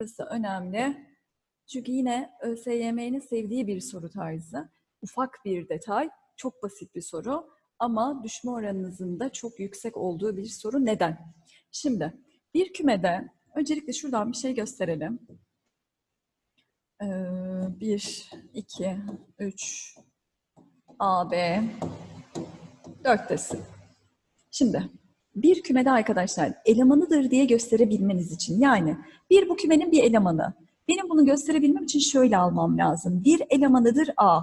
Burası önemli. Çünkü yine ÖSYM'nin sevdiği bir soru tarzı. Ufak bir detay, çok basit bir soru ama düşme oranınızın da çok yüksek olduğu bir soru. Neden? Şimdi bir kümede öncelikle şuradan bir şey gösterelim. Ee, 1, 2, 3, A, B, 4 desin. Şimdi bir kümede arkadaşlar elemanıdır diye gösterebilmeniz için yani bir bu kümenin bir elemanı. Benim bunu gösterebilmem için şöyle almam lazım. Bir elemanıdır A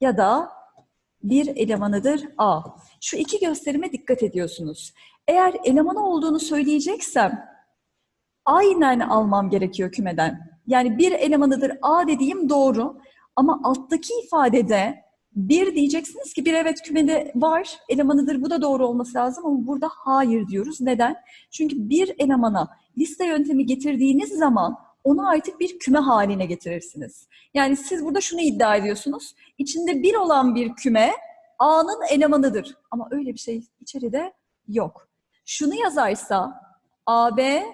ya da bir elemanıdır A. Şu iki gösterime dikkat ediyorsunuz. Eğer elemanı olduğunu söyleyeceksem aynen almam gerekiyor kümeden. Yani bir elemanıdır A dediğim doğru ama alttaki ifadede bir diyeceksiniz ki bir evet kümede var, elemanıdır bu da doğru olması lazım ama burada hayır diyoruz. Neden? Çünkü bir elemana liste yöntemi getirdiğiniz zaman onu artık bir küme haline getirirsiniz. Yani siz burada şunu iddia ediyorsunuz. İçinde bir olan bir küme A'nın elemanıdır. Ama öyle bir şey içeride yok. Şunu yazarsa AB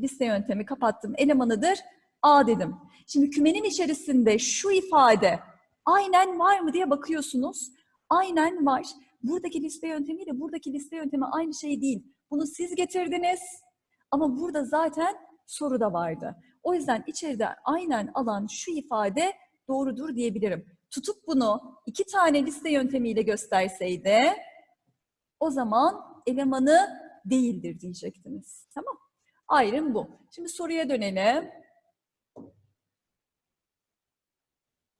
liste yöntemi kapattım elemanıdır A dedim. Şimdi kümenin içerisinde şu ifade aynen var mı diye bakıyorsunuz. Aynen var. Buradaki liste yöntemiyle buradaki liste yöntemi aynı şey değil. Bunu siz getirdiniz ama burada zaten soru da vardı. O yüzden içeride aynen alan şu ifade doğrudur diyebilirim. Tutup bunu iki tane liste yöntemiyle gösterseydi o zaman elemanı değildir diyecektiniz. Tamam. Ayrım bu. Şimdi soruya dönelim.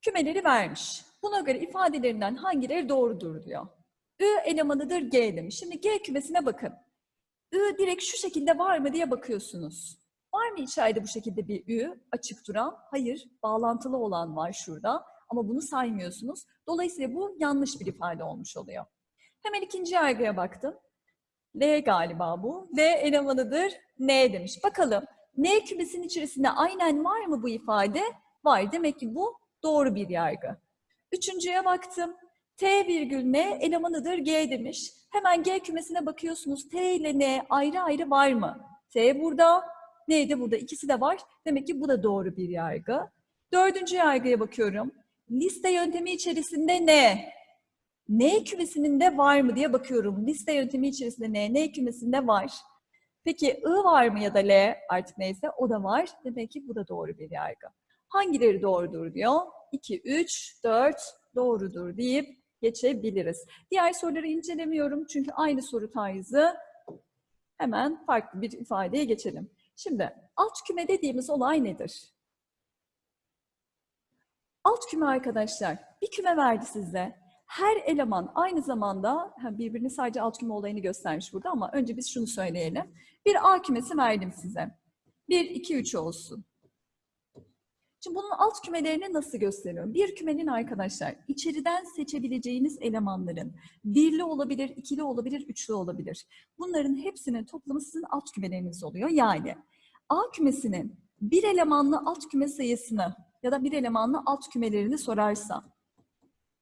Kümeleri vermiş. Buna göre ifadelerinden hangileri doğrudur diyor. Ü elemanıdır G demiş. Şimdi G kümesine bakın. Ü direkt şu şekilde var mı diye bakıyorsunuz. Var mı içeride bu şekilde bir ü açık duran? Hayır, bağlantılı olan var şurada ama bunu saymıyorsunuz. Dolayısıyla bu yanlış bir ifade olmuş oluyor. Hemen ikinci yargıya baktım. L galiba bu. L elemanıdır N demiş. Bakalım N kümesinin içerisinde aynen var mı bu ifade? Var. Demek ki bu doğru bir yargı. Üçüncüye baktım. T virgül N elemanıdır G demiş. Hemen G kümesine bakıyorsunuz. T ile N ayrı ayrı var mı? T burada, N de burada. İkisi de var. Demek ki bu da doğru bir yargı. Dördüncü yargıya bakıyorum. Liste yöntemi içerisinde N. N kümesinin de var mı diye bakıyorum. Liste yöntemi içerisinde N, N kümesinde var. Peki I var mı ya da L artık neyse o da var. Demek ki bu da doğru bir yargı. Hangileri doğrudur diyor. 2, 3, 4 doğrudur deyip geçebiliriz. Diğer soruları incelemiyorum çünkü aynı soru tarzı hemen farklı bir ifadeye geçelim. Şimdi alt küme dediğimiz olay nedir? Alt küme arkadaşlar bir küme verdi size. Her eleman aynı zamanda birbirini sadece alt küme olayını göstermiş burada ama önce biz şunu söyleyelim. Bir A kümesi verdim size. 1, 2, 3 olsun. Şimdi bunun alt kümelerini nasıl gösteriyorum? Bir kümenin arkadaşlar içeriden seçebileceğiniz elemanların birli olabilir, ikili olabilir, üçlü olabilir. Bunların hepsinin toplamı sizin alt kümeleriniz oluyor. Yani A kümesinin bir elemanlı alt küme sayısını ya da bir elemanlı alt kümelerini sorarsam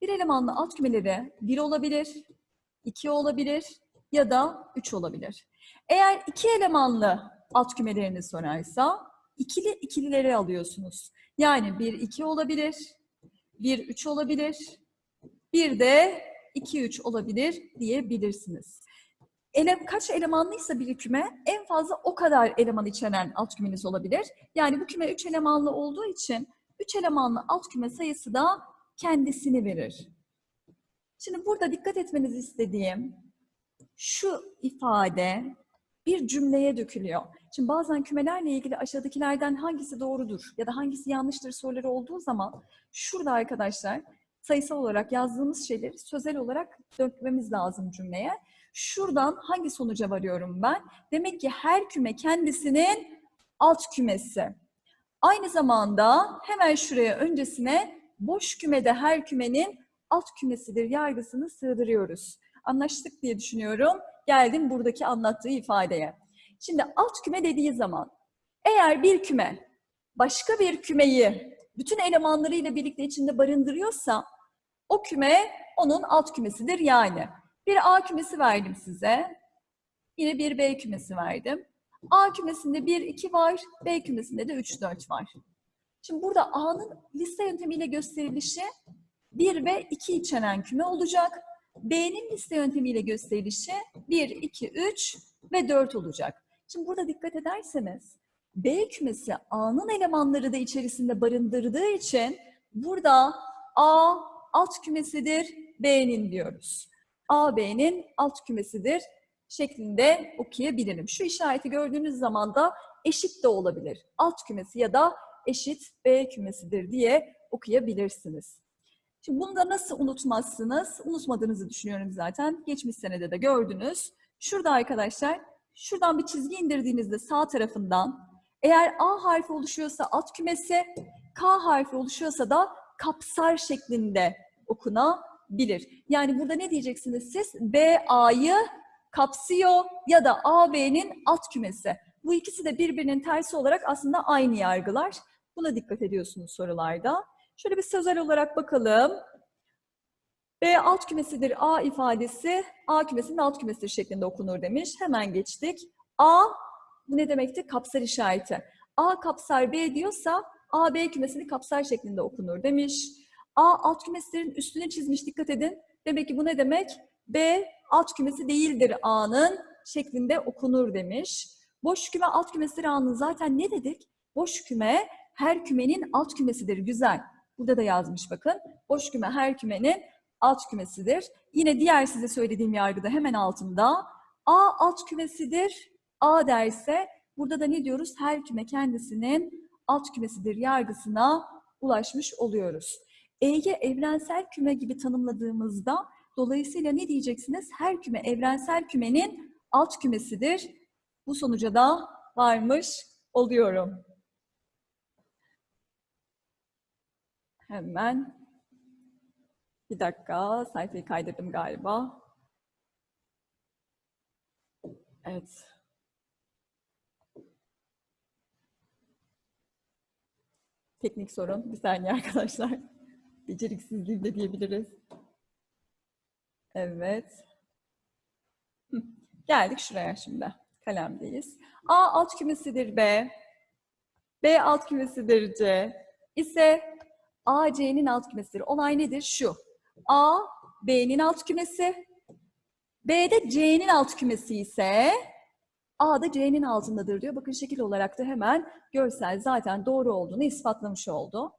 bir elemanlı alt kümeleri 1 olabilir, 2 olabilir ya da 3 olabilir. Eğer iki elemanlı alt kümelerini sorarsa ikili ikilileri alıyorsunuz. Yani 1 2 olabilir, 1 3 olabilir, bir de 2 3 olabilir diyebilirsiniz. Ele, kaç elemanlıysa bir küme en fazla o kadar eleman içeren alt kümeniz olabilir. Yani bu küme 3 elemanlı olduğu için 3 elemanlı alt küme sayısı da kendisini verir. Şimdi burada dikkat etmenizi istediğim şu ifade bir cümleye dökülüyor. Şimdi bazen kümelerle ilgili aşağıdakilerden hangisi doğrudur ya da hangisi yanlıştır soruları olduğu zaman şurada arkadaşlar sayısal olarak yazdığımız şeyleri sözel olarak dökmemiz lazım cümleye. Şuradan hangi sonuca varıyorum ben? Demek ki her küme kendisinin alt kümesi. Aynı zamanda hemen şuraya öncesine boş kümede her kümenin alt kümesidir yargısını sığdırıyoruz. Anlaştık diye düşünüyorum. Geldim buradaki anlattığı ifadeye. Şimdi alt küme dediği zaman eğer bir küme başka bir kümeyi bütün elemanlarıyla birlikte içinde barındırıyorsa o küme onun alt kümesidir yani. Bir A kümesi verdim size. Yine bir B kümesi verdim. A kümesinde 1, 2 var, B kümesinde de 3, 4 var. Şimdi burada A'nın liste yöntemiyle gösterilişi 1 ve 2 içeren küme olacak. B'nin liste yöntemiyle gösterilişi 1, 2, 3 ve 4 olacak. Şimdi burada dikkat ederseniz B kümesi A'nın elemanları da içerisinde barındırdığı için burada A alt kümesidir B'nin diyoruz. A B'nin alt kümesidir şeklinde okuyabilirim. Şu işareti gördüğünüz zaman da eşit de olabilir. Alt kümesi ya da eşit B kümesidir diye okuyabilirsiniz. Şimdi bunu da nasıl unutmazsınız? Unutmadığınızı düşünüyorum zaten. Geçmiş senede de gördünüz. Şurada arkadaşlar, şuradan bir çizgi indirdiğinizde sağ tarafından eğer A harfi oluşuyorsa alt kümesi, K harfi oluşuyorsa da kapsar şeklinde okunabilir. Yani burada ne diyeceksiniz siz? B A'yı kapsıyor ya da A B'nin alt kümesi. Bu ikisi de birbirinin tersi olarak aslında aynı yargılar. Buna dikkat ediyorsunuz sorularda. Şöyle bir sözel olarak bakalım. B alt kümesidir A ifadesi, A kümesinin alt kümesidir şeklinde okunur demiş. Hemen geçtik. A, ne demekti? Kapsar işareti. A kapsar B diyorsa A B kümesini kapsar şeklinde okunur demiş. A alt kümeslerin üstüne çizmiş dikkat edin. Demek ki bu ne demek? B alt kümesi değildir A'nın şeklinde okunur demiş. Boş küme alt kümesidir A'nın zaten ne dedik? Boş küme her kümenin alt kümesidir. Güzel. Burada da yazmış bakın. Boş küme her kümenin alt kümesidir. Yine diğer size söylediğim yargıda hemen altında. A alt kümesidir. A derse burada da ne diyoruz? Her küme kendisinin alt kümesidir yargısına ulaşmış oluyoruz. E'yi evrensel küme gibi tanımladığımızda dolayısıyla ne diyeceksiniz? Her küme evrensel kümenin alt kümesidir. Bu sonuca da varmış oluyorum. Hemen bir dakika sayfayı kaydırdım galiba. Evet. Teknik sorun. Bir saniye arkadaşlar. Beceriksizliğim de diyebiliriz. Evet. Geldik şuraya şimdi. Kalemdeyiz. A alt kümesidir B. B alt kümesidir C. İse A C'nin alt kümesidir. Olay nedir? Şu. A B'nin alt kümesi. B de C'nin alt kümesi ise A da C'nin altındadır diyor. Bakın şekil olarak da hemen görsel zaten doğru olduğunu ispatlamış oldu.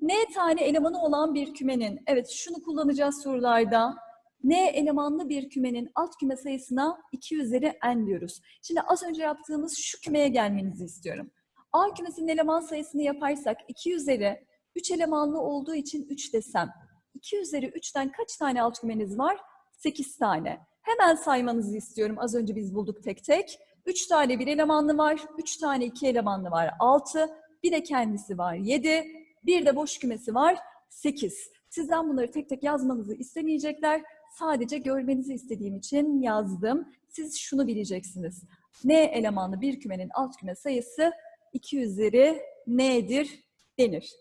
N tane elemanı olan bir kümenin, evet şunu kullanacağız sorularda. N elemanlı bir kümenin alt küme sayısına 2 üzeri n diyoruz. Şimdi az önce yaptığımız şu kümeye gelmenizi istiyorum. A kümesinin eleman sayısını yaparsak 2 üzeri 3 elemanlı olduğu için 3 desem. 2 üzeri 3'ten kaç tane alt kümeniz var? 8 tane. Hemen saymanızı istiyorum. Az önce biz bulduk tek tek. 3 tane bir elemanlı var, 3 tane iki elemanlı var 6, bir de kendisi var 7, bir de boş kümesi var 8. Sizden bunları tek tek yazmanızı istemeyecekler. Sadece görmenizi istediğim için yazdım. Siz şunu bileceksiniz. N elemanlı bir kümenin alt küme sayısı 2 üzeri n'dir denir.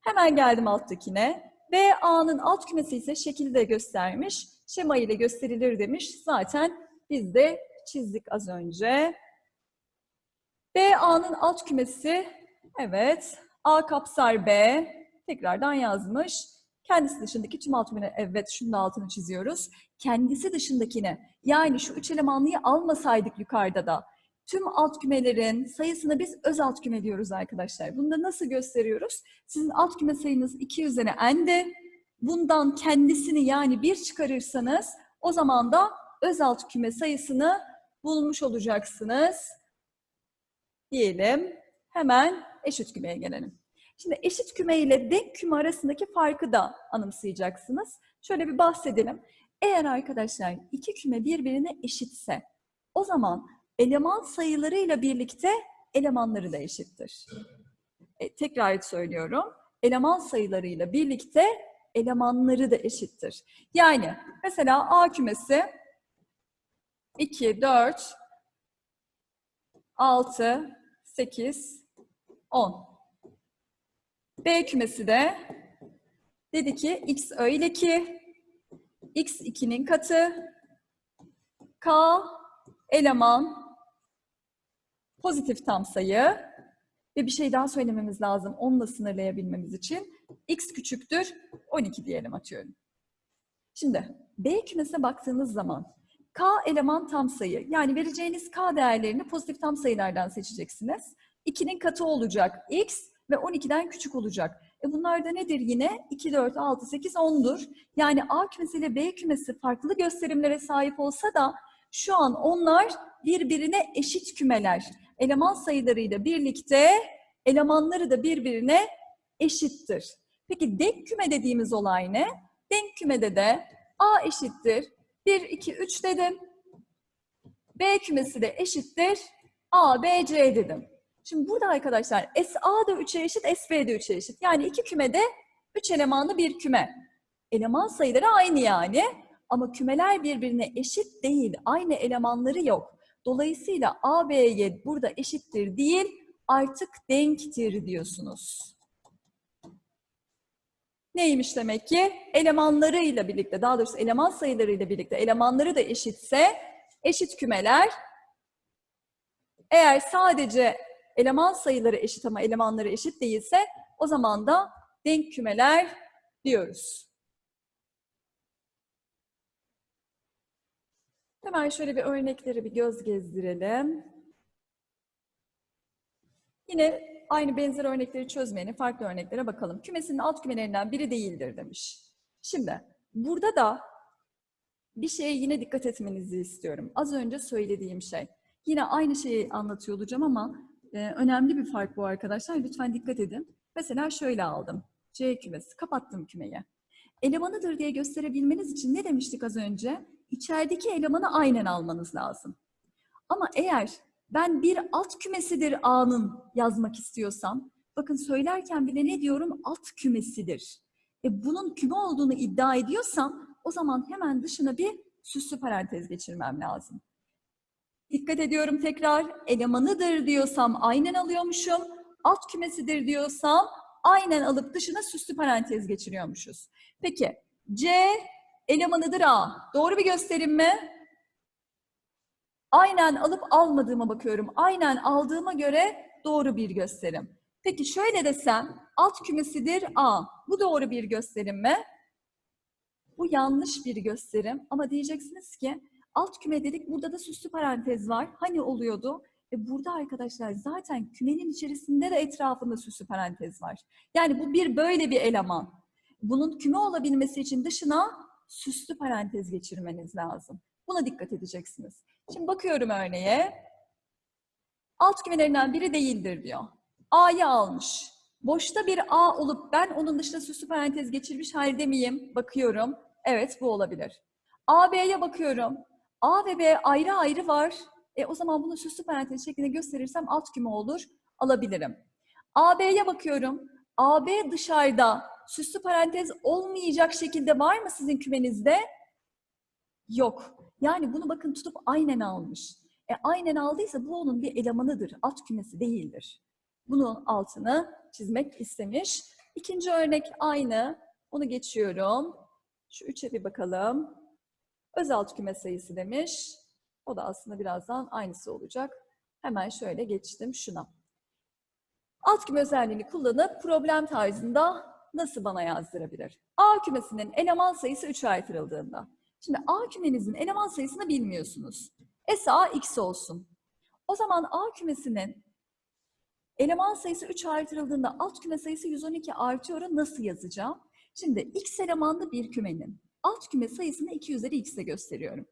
Hemen geldim alttakine. B A'nın alt kümesi ise şekilde göstermiş. Şema ile gösterilir demiş. Zaten biz de çizdik az önce. B A'nın alt kümesi evet. A kapsar B. Tekrardan yazmış. Kendisi dışındaki tüm alt kümeni evet şunun altını çiziyoruz. Kendisi dışındakine yani şu üç elemanlıyı almasaydık yukarıda da tüm alt kümelerin sayısını biz öz alt küme diyoruz arkadaşlar. Bunu da nasıl gösteriyoruz? Sizin alt küme sayınız 2 üzeri n'di. Bundan kendisini yani 1 çıkarırsanız o zaman da öz alt küme sayısını bulmuş olacaksınız. Diyelim. Hemen eşit kümeye gelelim. Şimdi eşit küme ile denk küme arasındaki farkı da anımsayacaksınız. Şöyle bir bahsedelim. Eğer arkadaşlar iki küme birbirine eşitse o zaman eleman sayılarıyla birlikte elemanları da eşittir. E, tekrar söylüyorum. Eleman sayılarıyla birlikte elemanları da eşittir. Yani mesela A kümesi 2, 4, 6, 8, 10. B kümesi de dedi ki x öyle ki x 2'nin katı k eleman pozitif tam sayı ve bir şey daha söylememiz lazım onunla sınırlayabilmemiz için. x küçüktür 12 diyelim atıyorum. Şimdi B kümesine baktığınız zaman k eleman tam sayı yani vereceğiniz k değerlerini pozitif tam sayılardan seçeceksiniz. 2'nin katı olacak x ve 12'den küçük olacak. E bunlar da nedir yine? 2, 4, 6, 8, 10'dur. Yani A kümesi ile B kümesi farklı gösterimlere sahip olsa da şu an onlar birbirine eşit kümeler. Eleman sayılarıyla birlikte elemanları da birbirine eşittir. Peki denk küme dediğimiz olay ne? Denk kümede de A eşittir 1, 2, 3 dedim. B kümesi de eşittir A, B, C dedim. Şimdi burada arkadaşlar SA da 3'e eşit, SB de 3'e eşit. Yani iki kümede 3 elemanlı bir küme. Eleman sayıları aynı yani. Ama kümeler birbirine eşit değil. Aynı elemanları yok. Dolayısıyla A, B'ye burada eşittir değil, artık denktir diyorsunuz. Neymiş demek ki? Elemanlarıyla birlikte, daha doğrusu eleman sayılarıyla birlikte elemanları da eşitse eşit kümeler eğer sadece eleman sayıları eşit ama elemanları eşit değilse o zaman da denk kümeler diyoruz. Hemen şöyle bir örnekleri bir göz gezdirelim. Yine aynı benzer örnekleri çözmeyelim, farklı örneklere bakalım. Kümesinin alt kümelerinden biri değildir demiş. Şimdi burada da bir şeye yine dikkat etmenizi istiyorum. Az önce söylediğim şey. Yine aynı şeyi anlatıyor olacağım ama e, önemli bir fark bu arkadaşlar. Lütfen dikkat edin. Mesela şöyle aldım. C kümesi. Kapattım kümeyi. Elemanıdır diye gösterebilmeniz için ne demiştik az önce? İçerideki elemanı aynen almanız lazım. Ama eğer ben bir alt kümesidir A'nın yazmak istiyorsam, bakın söylerken bile ne diyorum? Alt kümesidir. E bunun küme olduğunu iddia ediyorsam, o zaman hemen dışına bir süslü parantez geçirmem lazım. Dikkat ediyorum tekrar. Elemanıdır diyorsam aynen alıyormuşum. Alt kümesidir diyorsam aynen alıp dışına süslü parantez geçiriyormuşuz. Peki C elemanıdır A. Doğru bir gösterim mi? Aynen alıp almadığıma bakıyorum. Aynen aldığıma göre doğru bir gösterim. Peki şöyle desem alt kümesidir A. Bu doğru bir gösterim mi? Bu yanlış bir gösterim ama diyeceksiniz ki alt küme dedik burada da süslü parantez var. Hani oluyordu? E burada arkadaşlar zaten kümenin içerisinde de etrafında süslü parantez var. Yani bu bir böyle bir eleman. Bunun küme olabilmesi için dışına süslü parantez geçirmeniz lazım. Buna dikkat edeceksiniz. Şimdi bakıyorum örneğe. Alt kümelerinden biri değildir diyor. A'yı almış. Boşta bir A olup ben onun dışında süslü parantez geçirmiş halde miyim? Bakıyorum. Evet bu olabilir. A, B'ye bakıyorum. A ve B ayrı ayrı var. E, o zaman bunu süslü parantez şeklinde gösterirsem alt küme olur. Alabilirim. A, B'ye bakıyorum. A, B dışarıda süslü parantez olmayacak şekilde var mı sizin kümenizde? Yok. Yani bunu bakın tutup aynen almış. E aynen aldıysa bu onun bir elemanıdır. Alt kümesi değildir. Bunun altını çizmek istemiş. İkinci örnek aynı. Onu geçiyorum. Şu üçe bir bakalım. Öz alt küme sayısı demiş. O da aslında birazdan aynısı olacak. Hemen şöyle geçtim şuna. Alt küme özelliğini kullanıp problem tarzında nasıl bana yazdırabilir? A kümesinin eleman sayısı 3'e artırıldığında. Şimdi A kümenizin eleman sayısını bilmiyorsunuz. SA x olsun. O zaman A kümesinin eleman sayısı 3 artırıldığında alt küme sayısı 112 artıyor nasıl yazacağım? Şimdi x elemanlı bir kümenin alt küme sayısını 2 üzeri x'e gösteriyorum.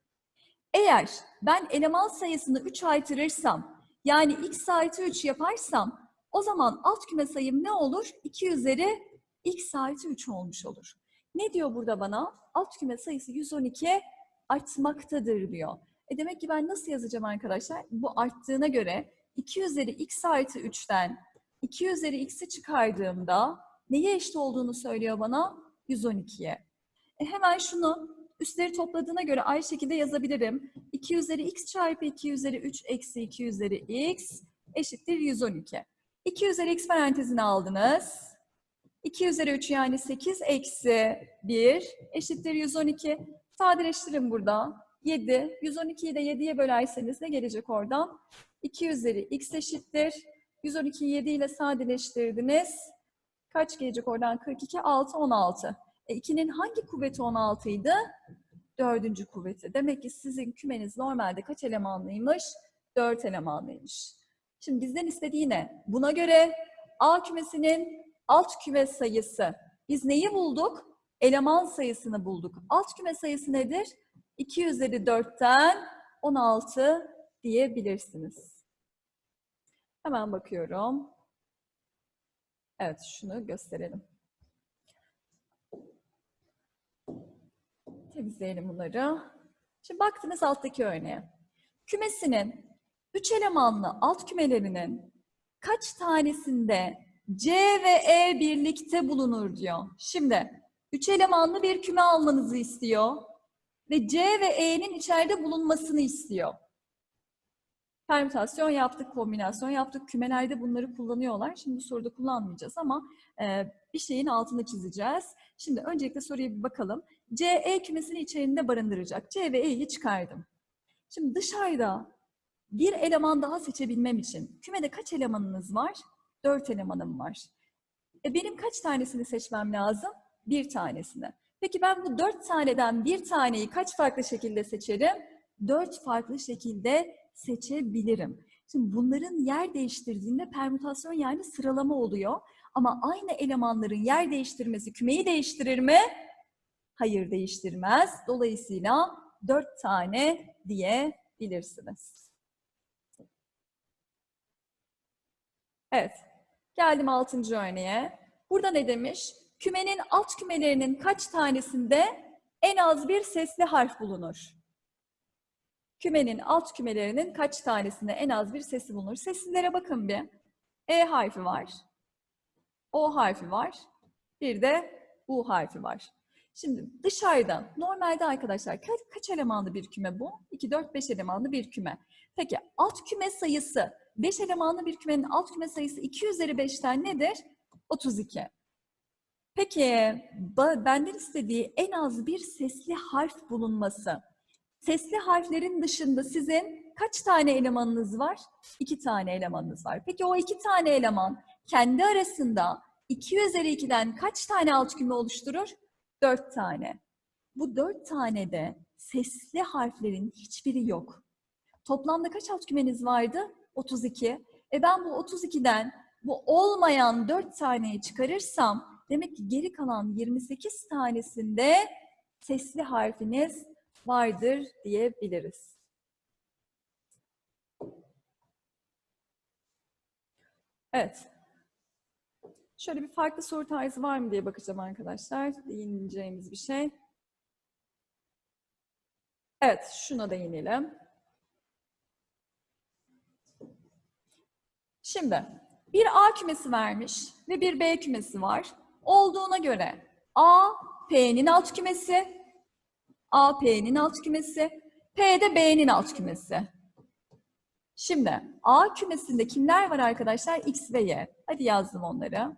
Eğer ben eleman sayısını 3 artırırsam yani x artı 3 yaparsam o zaman alt küme sayım ne olur? 2 üzeri x artı 3 olmuş olur. Ne diyor burada bana? Alt küme sayısı 112 artmaktadır diyor. E demek ki ben nasıl yazacağım arkadaşlar? Bu arttığına göre 2 üzeri x artı 3'ten 2 üzeri x'i çıkardığımda neye eşit olduğunu söylüyor bana? 112'ye. E hemen şunu üstleri topladığına göre aynı şekilde yazabilirim. 2 üzeri x çarpı 2 üzeri 3 eksi 2 üzeri x eşittir 112. 2 üzeri x parantezini aldınız. 2 üzeri 3 yani 8 eksi 1 eşittir 112. Sadeleştirin burada. 7. 112'yi de 7'ye bölerseniz ne gelecek oradan? 2 üzeri x eşittir. 112'yi 7 ile sadeleştirdiniz. Kaç gelecek oradan? 42, 6, 16. E 2'nin hangi kuvveti 16 idi? Dördüncü kuvveti. Demek ki sizin kümeniz normalde kaç elemanlıymış? 4 elemanlıymış. Şimdi bizden istediği ne? Buna göre A kümesinin alt küme sayısı. Biz neyi bulduk? Eleman sayısını bulduk. Alt küme sayısı nedir? 2 üzeri 4'ten 16 diyebilirsiniz. Hemen bakıyorum. Evet, şunu gösterelim. Temizleyelim bunları. Şimdi baktınız alttaki örneğe. Kümesinin 3 elemanlı alt kümelerinin kaç tanesinde C ve E birlikte bulunur diyor. Şimdi 3 elemanlı bir küme almanızı istiyor ve C ve E'nin içeride bulunmasını istiyor. Permütasyon yaptık, kombinasyon yaptık. Kümelerde bunları kullanıyorlar. Şimdi bu soruda kullanmayacağız ama e, bir şeyin altını çizeceğiz. Şimdi öncelikle soruya bir bakalım. C, E kümesini içerisinde barındıracak. C ve E'yi çıkardım. Şimdi dışarıda bir eleman daha seçebilmem için kümede kaç elemanınız var? Dört elemanım var. E benim kaç tanesini seçmem lazım? Bir tanesini. Peki ben bu dört taneden bir taneyi kaç farklı şekilde seçerim? Dört farklı şekilde seçebilirim. Şimdi bunların yer değiştirdiğinde permütasyon yani sıralama oluyor. Ama aynı elemanların yer değiştirmesi kümeyi değiştirir mi? Hayır değiştirmez. Dolayısıyla dört tane diyebilirsiniz. Evet. Geldim altıncı örneğe. Burada ne demiş? Kümenin alt kümelerinin kaç tanesinde en az bir sesli harf bulunur? Kümenin alt kümelerinin kaç tanesinde en az bir sesi bulunur? Seslilere bakın bir. E harfi var. O harfi var. Bir de U harfi var. Şimdi dışarıdan normalde arkadaşlar kaç, kaç elemanlı bir küme bu? 2, 4, 5 elemanlı bir küme. Peki alt küme sayısı 5 elemanlı bir kümenin alt küme sayısı 2 üzeri 5'ten nedir? 32. Peki benden istediği en az bir sesli harf bulunması. Sesli harflerin dışında sizin kaç tane elemanınız var? İki tane elemanınız var. Peki o iki tane eleman kendi arasında 2 üzeri 2'den kaç tane alt küme oluşturur? 4 tane. Bu 4 tanede sesli harflerin hiçbiri yok. Toplamda kaç alt kümeniz vardı? 32. E ben bu 32'den bu olmayan 4 taneyi çıkarırsam demek ki geri kalan 28 tanesinde sesli harfiniz vardır diyebiliriz. Evet. Şöyle bir farklı soru tarzı var mı diye bakacağım arkadaşlar. Değineceğimiz bir şey. Evet, şuna değinelim. Şimdi bir A kümesi vermiş ve bir B kümesi var. Olduğuna göre A P'nin alt kümesi, A P'nin alt kümesi, P de B'nin alt kümesi. Şimdi A kümesinde kimler var arkadaşlar? X ve Y. Hadi yazdım onları.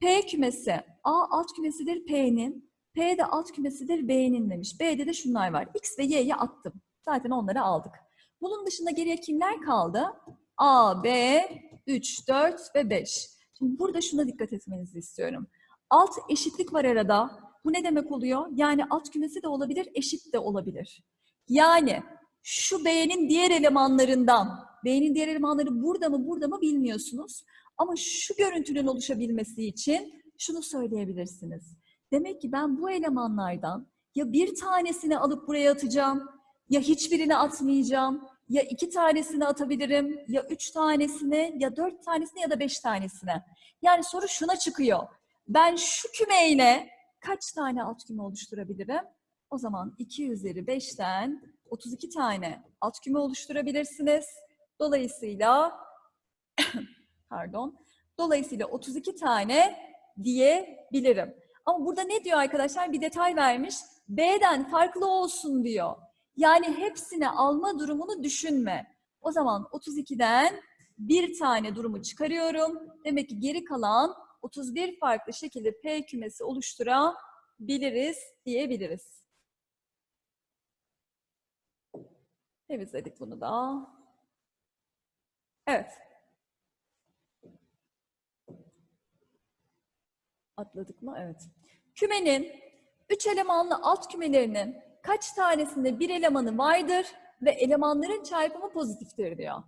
P kümesi A alt kümesidir P'nin. P de alt kümesidir B'nin demiş. B'de de şunlar var. X ve Y'yi attım. Zaten onları aldık. Bunun dışında geriye kimler kaldı? A, B, 3, 4 ve 5. Şimdi burada şuna dikkat etmenizi istiyorum. Alt eşitlik var arada. Bu ne demek oluyor? Yani alt kümesi de olabilir, eşit de olabilir. Yani şu B'nin diğer elemanlarından, B'nin diğer elemanları burada mı burada mı bilmiyorsunuz. Ama şu görüntünün oluşabilmesi için şunu söyleyebilirsiniz. Demek ki ben bu elemanlardan ya bir tanesini alıp buraya atacağım, ya hiçbirini atmayacağım, ya iki tanesini atabilirim, ya üç tanesini, ya dört tanesini ya da beş tanesini. Yani soru şuna çıkıyor. Ben şu kümeyle kaç tane alt küme oluşturabilirim? O zaman 2 üzeri 5'ten 32 tane alt küme oluşturabilirsiniz. Dolayısıyla pardon. Dolayısıyla 32 tane diyebilirim. Ama burada ne diyor arkadaşlar? Bir detay vermiş. B'den farklı olsun diyor. Yani hepsini alma durumunu düşünme. O zaman 32'den bir tane durumu çıkarıyorum. Demek ki geri kalan 31 farklı şekilde P kümesi oluşturabiliriz diyebiliriz. Temizledik bunu da. Evet. Atladık mı? Evet. Kümenin üç elemanlı alt kümelerinin kaç tanesinde bir elemanı vardır ve elemanların çarpımı pozitiftir diyor.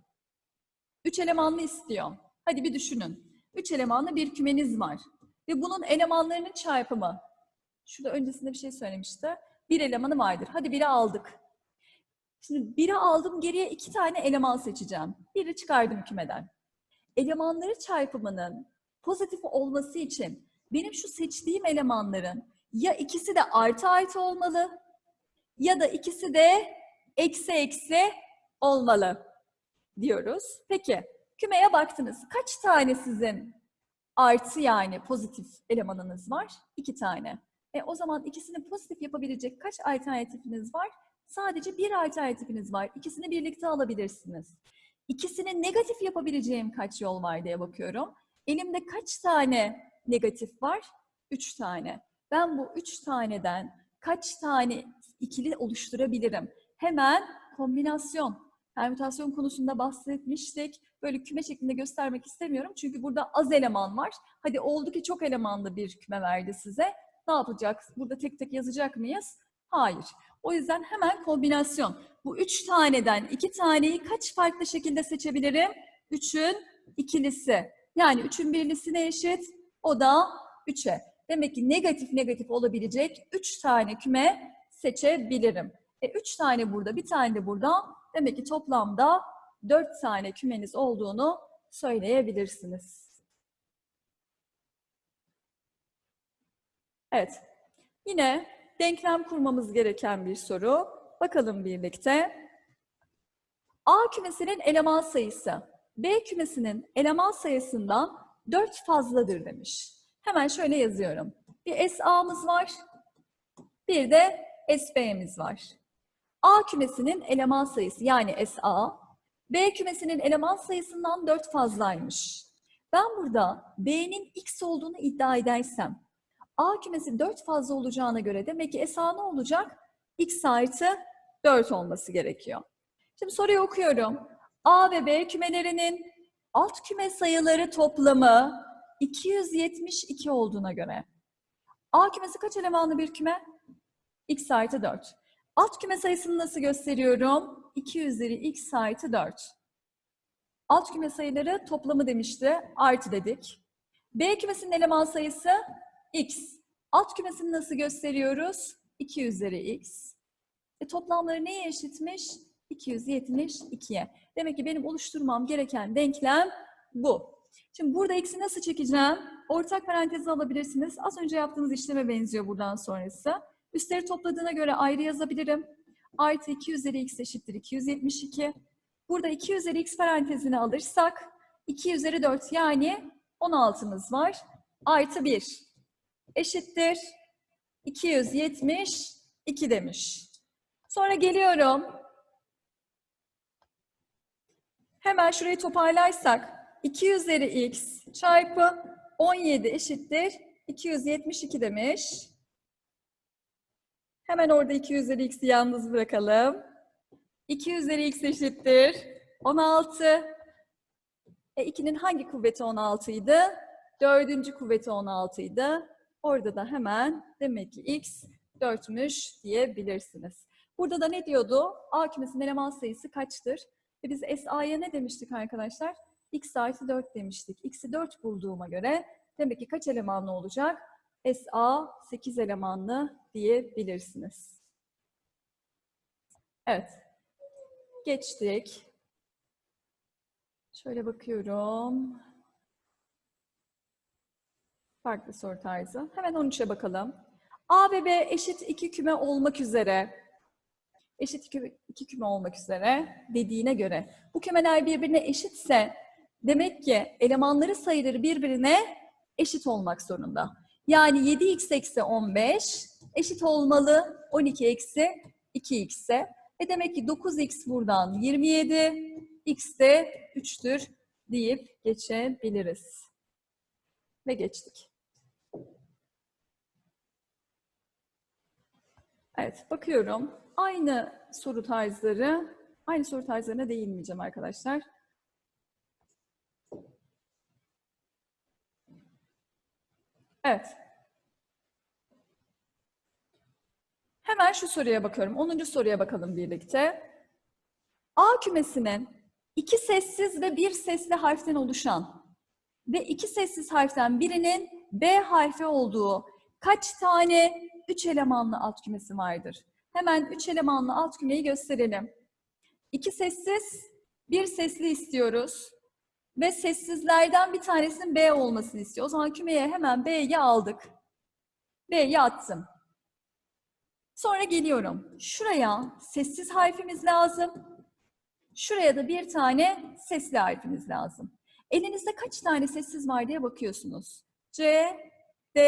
Üç elemanlı istiyor. Hadi bir düşünün. Üç elemanlı bir kümeniz var. Ve bunun elemanlarının çarpımı. Şurada öncesinde bir şey söylemişti. Bir elemanı vardır. Hadi biri aldık. Şimdi biri aldım geriye iki tane eleman seçeceğim. Biri çıkardım kümeden. Elemanları çarpımının pozitif olması için benim şu seçtiğim elemanların ya ikisi de artı artı olmalı ya da ikisi de eksi eksi olmalı diyoruz. Peki kümeye baktınız. Kaç tane sizin artı yani pozitif elemanınız var? İki tane. E, o zaman ikisini pozitif yapabilecek kaç alternatifiniz var? Sadece bir alternatifiniz var. İkisini birlikte alabilirsiniz. İkisini negatif yapabileceğim kaç yol var diye bakıyorum. Elimde kaç tane negatif var? Üç tane. Ben bu üç taneden kaç tane ikili oluşturabilirim? Hemen kombinasyon, permütasyon konusunda bahsetmiştik. Böyle küme şeklinde göstermek istemiyorum. Çünkü burada az eleman var. Hadi oldu ki çok elemanlı bir küme verdi size. Ne yapacak? Burada tek tek yazacak mıyız? Hayır. O yüzden hemen kombinasyon. Bu üç taneden iki taneyi kaç farklı şekilde seçebilirim? Üçün ikilisi. Yani üçün birlisi ne eşit? O da üçe. Demek ki negatif negatif olabilecek üç tane küme seçebilirim. E üç tane burada, bir tane de burada. Demek ki toplamda dört tane kümeniz olduğunu söyleyebilirsiniz. Evet. Yine denklem kurmamız gereken bir soru. Bakalım birlikte. A kümesinin eleman sayısı B kümesinin eleman sayısından 4 fazladır demiş. Hemen şöyle yazıyorum. Bir SA'mız var. Bir de SB'miz var. A kümesinin eleman sayısı yani SA, B kümesinin eleman sayısından 4 fazlaymış. Ben burada B'nin X olduğunu iddia edersem, A kümesi 4 fazla olacağına göre demek ki SA ne olacak? X artı 4 olması gerekiyor. Şimdi soruyu okuyorum. A ve B kümelerinin alt küme sayıları toplamı 272 olduğuna göre. A kümesi kaç elemanlı bir küme? X artı 4. Alt küme sayısını nasıl gösteriyorum? 2 üzeri x artı 4. Alt küme sayıları toplamı demişti. Artı dedik. B kümesinin eleman sayısı x. Alt kümesini nasıl gösteriyoruz? 2 üzeri x. E, toplamları neye eşitmiş? 272'ye. Demek ki benim oluşturmam gereken denklem bu. Şimdi burada x'i nasıl çekeceğim? Ortak parantezi alabilirsiniz. Az önce yaptığımız işleme benziyor buradan sonrası. Üstleri topladığına göre ayrı yazabilirim. Artı 2 üzeri x eşittir 272. Burada 2 üzeri x parantezini alırsak 2 üzeri 4 yani 16'mız var. Artı 1 eşittir 272 demiş. Sonra geliyorum. Hemen şurayı toparlarsak 2 üzeri x çarpı 17 eşittir 272 demiş. Hemen orada 2 üzeri x'i yalnız bırakalım. 2 üzeri x eşittir 16. E 2'nin hangi kuvveti 16 idi? Dördüncü kuvveti 16 idi. Orada da hemen demek ki x 4'müş diyebilirsiniz. Burada da ne diyordu? A kümesinin eleman sayısı kaçtır? Ve biz SA'ya ne demiştik arkadaşlar? x artı 4 demiştik. X'i 4 bulduğuma göre demek ki kaç elemanlı olacak? SA 8 elemanlı diyebilirsiniz. Evet. Geçtik. Şöyle bakıyorum. Farklı soru tarzı. Hemen 13'e bakalım. A ve B eşit iki küme olmak üzere eşit iki, iki küme olmak üzere dediğine göre bu kümeler birbirine eşitse demek ki elemanları sayıları birbirine eşit olmak zorunda. Yani 7x eksi 15 eşit olmalı 12 eksi 2x'e. E demek ki 9x buradan 27, x de 3'tür deyip geçebiliriz. Ve geçtik. Evet, bakıyorum. Aynı soru tarzları, aynı soru tarzlarına değinmeyeceğim arkadaşlar. Evet. Hemen şu soruya bakıyorum. 10. soruya bakalım birlikte. A kümesinin iki sessiz ve bir sesli harften oluşan ve iki sessiz harften birinin B harfi olduğu kaç tane üç elemanlı alt kümesi vardır? Hemen üç elemanlı alt kümeyi gösterelim. İki sessiz, bir sesli istiyoruz. Ve sessizlerden bir tanesinin B olmasını istiyor. O zaman kümeye hemen B'yi aldık. B'yi attım. Sonra geliyorum. Şuraya sessiz harfimiz lazım. Şuraya da bir tane sesli harfimiz lazım. Elinizde kaç tane sessiz var diye bakıyorsunuz. C, D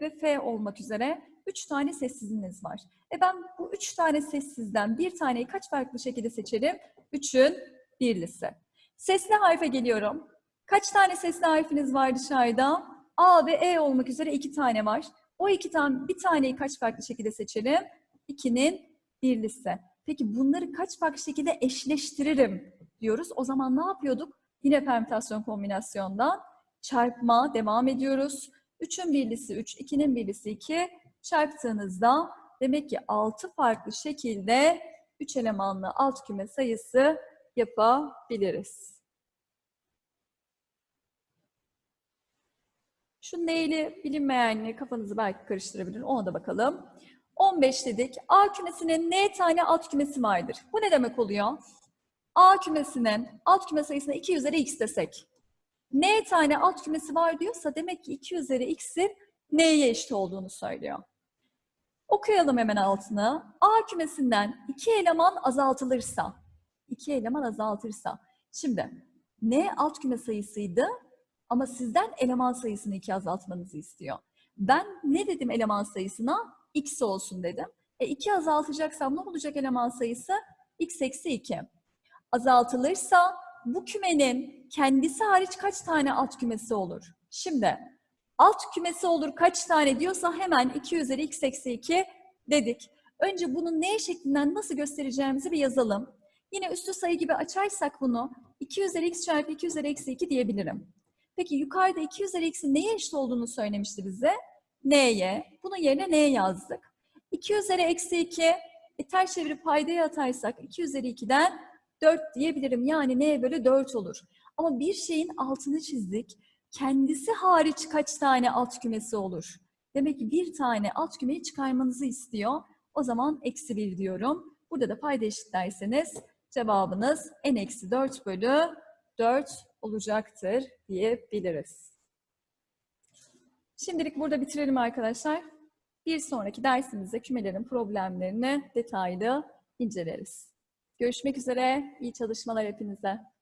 ve F olmak üzere üç tane sessiziniz var. E ben bu üç tane sessizden bir taneyi kaç farklı şekilde seçerim? Üçün birlisi. Sesli harfe geliyorum. Kaç tane sesli harfiniz var dışarıda? A ve E olmak üzere iki tane var. O iki tane, bir taneyi kaç farklı şekilde seçerim? İkinin birlisi. Peki bunları kaç farklı şekilde eşleştiririm diyoruz. O zaman ne yapıyorduk? Yine permütasyon kombinasyondan çarpma devam ediyoruz. 3'ün birlisi 3, 2'nin birlisi 2 çarptığınızda demek ki 6 farklı şekilde 3 elemanlı alt küme sayısı yapabiliriz. Şu neyli bilinmeyenli kafanızı belki karıştırabilir. Ona da bakalım. 15 dedik. A kümesinin n tane alt kümesi vardır. Bu ne demek oluyor? A kümesinin alt küme sayısına 2 üzeri x desek. N tane alt kümesi var diyorsa demek ki 2 üzeri x'in n'ye eşit olduğunu söylüyor. Okuyalım hemen altını. A kümesinden 2 eleman azaltılırsa, 2 eleman azaltırsa. Şimdi n alt küme sayısıydı ama sizden eleman sayısını 2 azaltmanızı istiyor. Ben ne dedim eleman sayısına? x olsun dedim. E 2 azaltacaksam ne olacak eleman sayısı? x eksi 2. Azaltılırsa bu kümenin kendisi hariç kaç tane alt kümesi olur? Şimdi alt kümesi olur kaç tane diyorsa hemen 2 üzeri x eksi 2 dedik. Önce bunu n şeklinden nasıl göstereceğimizi bir yazalım. Yine üstü sayı gibi açarsak bunu 2 üzeri x çarpı 2 üzeri eksi 2 diyebilirim. Peki yukarıda 2 üzeri x'in neye eşit olduğunu söylemişti bize? n'ye. Bunun yerine n yazdık. 2 üzeri eksi 2 e, ters çevirip paydaya atarsak 2 üzeri 2'den 4 diyebilirim. Yani n bölü 4 olur. Ama bir şeyin altını çizdik. Kendisi hariç kaç tane alt kümesi olur? Demek ki bir tane alt kümeyi çıkarmanızı istiyor. O zaman eksi 1 diyorum. Burada da payda eşitlerseniz cevabınız n eksi 4 bölü 4 olacaktır diyebiliriz. Şimdilik burada bitirelim arkadaşlar. Bir sonraki dersimizde kümelerin problemlerini detaylı inceleriz. Görüşmek üzere. İyi çalışmalar hepinize.